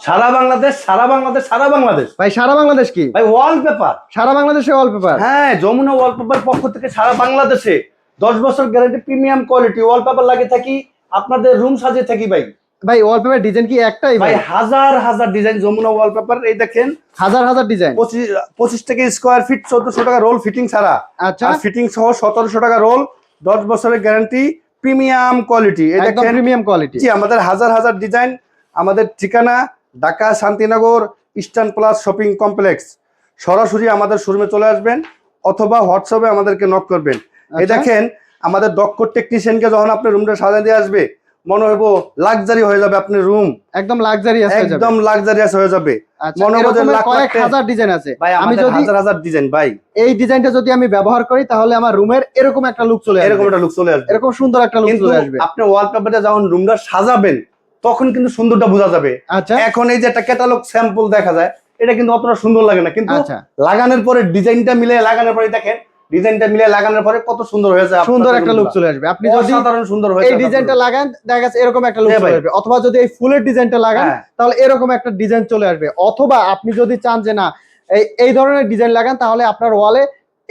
সারা বাংলাদেশ সারা বাংলাদেশ সারা বাংলাদেশ। ভাই সারা বাংলাদেশ কি? ভাই ওয়ালপেপার সারা বাংলাদেশে ওয়ালপেপার হ্যাঁ যমুনা ওয়ালপেপার পক্ষ থেকে সারা বাংলাদেশে। দশ বছর গ্যারান্টি প্রিমিয়াম কোয়ালিটি ওয়ালপেপার লাগিয়ে থাকি আপনাদের রুম সাজিয়ে থাকি ভাই। ভাই ওয়ালপেপার ডিজাইন কি একটাই ভাই? হাজার হাজার ডিজাইন যমুনা ওয়ালপেপার এই দেখেন। হাজার হাজার ডিজাইন পঁচিশ থেকে স্কোয়ার ফিট চোদ্দশো টাকা রোল ফিটিং ছাড়া। আচ্ছা। ফিটিং সহ সতেরোশো টাকা রোল দশ বছরের গ্যারান্টি প্রিমিয়াম কোয়ালিটি এই দেখেন। প্রিমিয়াম কোয়ালিটি জি আমাদের হাজার হাজার ডিজাইন আমাদের ঠিকানা Dhaka Shantinagar Eastern Plus shopping complex সরাসরি আমাদের শোরুমে চলে আসবেন অথবা হোয়াটসঅ্যাপে আমাদেরকে নক করবেন। এই আচ্ছা। দেখেন আমাদের দক্ষ টেকনিশিয়ানকে যখন আপনি রুমটা সাজিয়ে দিয়ে আসবে মনে হইব লাক্সারি হয়ে যাবে আপনার রুম একদম লাক্সারিয়াস হয়ে যাবে। একদম লাক্সারিয়াস হয়ে যাবে। আচ্ছা মনে হবে যে কয়েক হাজার ডিজাইন আছে। ভাই আমি যদি হাজার হাজার ডিজাইন ভাই। এই ডিজাইনটা যদি আমি ব্যবহার করি তাহলে আমার রুমের এরকম একটা লুক চলে আসবে। এরকম একটা লুক চলে আসবে। এরকম সুন্দর একটা লুক চলে আসবে। আপনি ওয়ালপেপারে যখন রুমটা সাজাবেন তখন কিন্তু সুন্দরটা বোঝা যাবে। আচ্ছা। এখন এই যে একটা ক্যাটালগ স্যাম্পল দেখা যায় এটা কিন্তু অতটা সুন্দর লাগে না। কিন্তু আচ্ছা। লাগানোর পরে ডিজাইনটা মিলে লাগানোর পরে দেখেন ডিজাইনটা মিলে লাগানোর পরে কত সুন্দর হয়েছে সুন্দর একটা লুক চলে আসবে। আপনি যদি অসাধারণ সুন্দর হয়েছে এই ডিজাইনটা লাগান দেখা যাচ্ছে এরকম একটা লুক হ্যাঁ চলে আসবে। অথবা যদি এই ফুলের ডিজাইনটা লাগান হ্যাঁ, তাহলে এরকম একটা ডিজাইন চলে আসবে। অথবা আপনি যদি চান যে না এই ধরনের ডিজাইন লাগান তাহলে আপনার ওয়ালে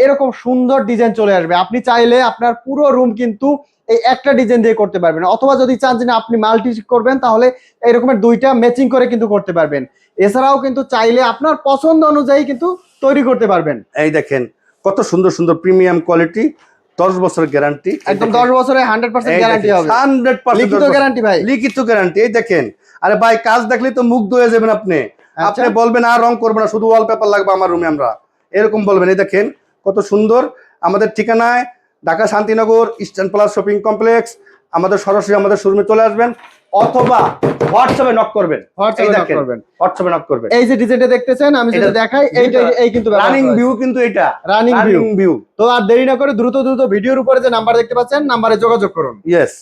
এরকম সুন্দর ডিজাইন চলে আসবে। আপনি চাইলে আপনার পুরো রুম কিন্তু এই একটা ডিজাইন দিয়ে করতে পারবেন। অথবা যদি চান যে আপনি মাল্টি করবেন তাহলে এরকমের দুইটা ম্যাচিং করে কিন্তু করতে পারবেন। এছাড়াও কিন্তু চাইলে আপনার পছন্দ অনুযায়ী কিন্তু তৈরি করতে পারবেন। এই দেখেন কত সুন্দর সুন্দর প্রিমিয়াম কোয়ালিটি দশ বছর গ্যারান্টি একদম দশ বছরে হান্ড্রেড পার্সেন্ট গ্যারান্টি হবে। হান্ড্রেড লিখিত গ্যারান্টি ভাই। লিখিত গ্যারান্টি এই দেখেন। আরে ভাই কাজ দেখলে তো মুগ্ধ হয়ে যাবেন আপনি। আচ্ছা। আপনি বলবেন আর রং করব না শুধু ওয়ালপেপার লাগবে আমার রুমে আমরা। এরকম বলবেন এই দেখেন। কত সুন্দর। আমাদের ঠিকানায় Dhaka Shantinagar Eastern Plus shopping complex আমাদের সরাসরি আমাদের শোরুমে চলে আসবেন। অথবা হোয়াটসঅ্যাপে নক করবেন। হোয়াটসঅ্যাপে নক করবেন। এই যে ডিজাইনটা দেখতেছেন আমি যেটা দেখাই এইটা এই কিন্তু রানিং ভিউ কিন্তু এটা। রানিং ভিউ রানিং ভিউ তো আর দেরি না করে দ্রুত দ্রুত ভিডিওর উপরে যে নাম্বার দেখতে পাচ্ছেন নাম্বারে যোগাযোগ করুন। ইয়েস